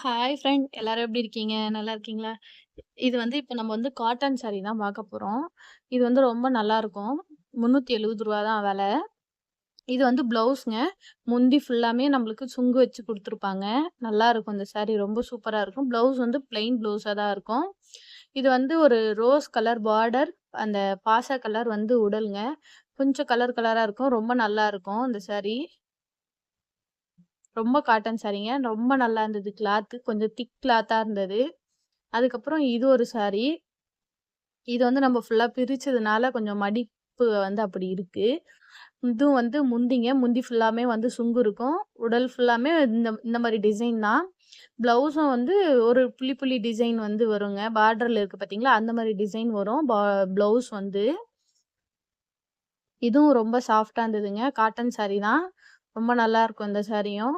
Hi friend எல்லாரும் எப்படி இருக்கீங்க? நல்லா இருக்கீங்களா? இது வந்து இப்போ நம்ம வந்து காட்டன் சாரீ தான் பார்க்க போகிறோம் இது வந்து ரொம்ப நல்லாயிருக்கும் முந்நூற்றி எழுபது ரூபா தான் விலை இது வந்து ப்ளவுஸ்ங்க. முந்தி ஃபுல்லாமே நம்மளுக்கு சுங்கு வச்சு கொடுத்துருப்பாங்க நல்லா இருக்கும் இந்த சாரீ ரொம்ப சூப்பராக இருக்கும். ப்ளவுஸ் வந்து பிளெயின் ப்ளவுஸாக தான் இருக்கும். இது வந்து ஒரு ரோஸ் கலர் பார்டர், அந்த பாச கலர் வந்து உடலுங்க கொஞ்சம் கலர் கலராக இருக்கும். ரொம்ப நல்லாருக்கும் இந்த சாரீ ரொம்ப காட்டன் சாரீங்க. ரொம்ப நல்லா இருந்தது கிளாத்து. கொஞ்சம் திக் கிளாத்தாக இருந்தது. அதுக்கப்புறம் இது ஒரு சாரி. இது வந்து நம்ம ஃபுல்லாக பிரித்ததுனால கொஞ்சம் மடிப்பு வந்து அப்படி இருக்குது இதுவும் வந்து முந்திங்க. முந்தி ஃபுல்லாமே வந்து சுங்கு இருக்கும். உடல் ஃபுல்லாமே இந்த இந்த மாதிரி டிசைன் தான். ப்ளவுஸும் வந்து ஒரு புள்ளி புள்ளி டிசைன் வந்து வருங்க. பார்டரில் இருக்கு பார்த்தீங்களா? அந்த மாதிரி டிசைன் வரும். பா ப்ளவுஸ் வந்து. இதுவும் ரொம்ப சாஃப்டாக இருந்ததுங்க. காட்டன் சாரி தான். ரொம்ப நல்லாருக்கும் இந்த சாரியும்.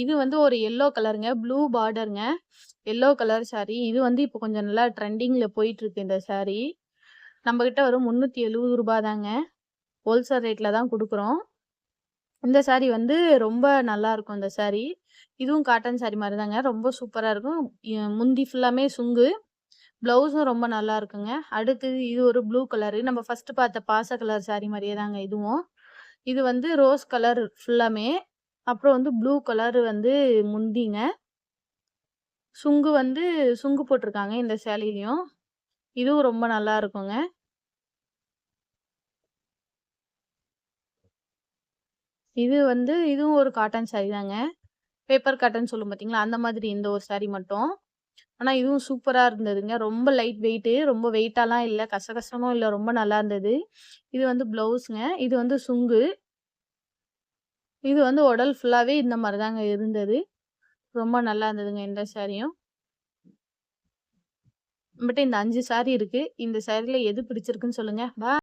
இது வந்து ஒரு எல்லோ கலருங்க. ப்ளூ பார்டருங்க எல்லோ கலர் சாரீ இது வந்து இப்போ கொஞ்சம் நல்லா ட்ரெண்டிங்கில் போயிட்டுருக்கு இந்த சாரீ நம்மக்கிட்ட வரும் முந்நூற்றி எழுபது ரூபா தாங்க. ஹோல்சேல் ரேட்டில் தான் கொடுக்குறோம் இந்த சாரீ வந்து ரொம்ப நல்லாயிருக்கும் இந்த சாரீ இதுவும் காட்டன் சாரீ மாதிரி தாங்க. ரொம்ப சூப்பராக இருக்கும். முந்தி ஃபுல்லாமே சுங்கு. ப்ளவுஸும் ரொம்ப நல்லா இருக்குங்க. அடுத்தது இது ஒரு ப்ளூ கலரு. நம்ம ஃபர்ஸ்ட்டு பார்த்த பாச கலர் சாரீ மாதிரியே தாங்க இதுவும். இது வந்து ரோஸ் கலர் ஃபுல்லாமே. அப்புறம் வந்து ப்ளூ கலர் வந்து முந்திங்க. சுங்கு வந்து சுங்கு போட்டிருக்காங்க இந்த சேலையிலையும் இதுவும் ரொம்ப நல்லா இருக்குங்க. இது வந்து இதுவும் ஒரு காட்டன் சாரி தாங்க. பேப்பர் காட்டன் சொல்லும் பார்த்தீங்களா? அந்த மாதிரி இந்த ஒரு சாரி மட்டும். ஆனால் இதுவும் சூப்பராக இருந்ததுங்க. ரொம்ப லைட் வெயிட்டு. ரொம்ப வெயிட்டாலாம் இல்லை கசகசமும் இல்லை ரொம்ப நல்லா இருந்தது. இது வந்து ப்ளவுஸுங்க இது வந்து சுங்கு. இது வந்து உடல் ஃபுல்லாவே இந்த மாதிரி தாங்க இருந்தது. ரொம்ப நல்லா இருந்ததுங்க இந்த சாரியும். நம்மட்ட இந்த அஞ்சு சாரி இருக்கு. இந்த சாரியில் எது பிடிச்சிருக்குன்னு சொல்லுங்க. பா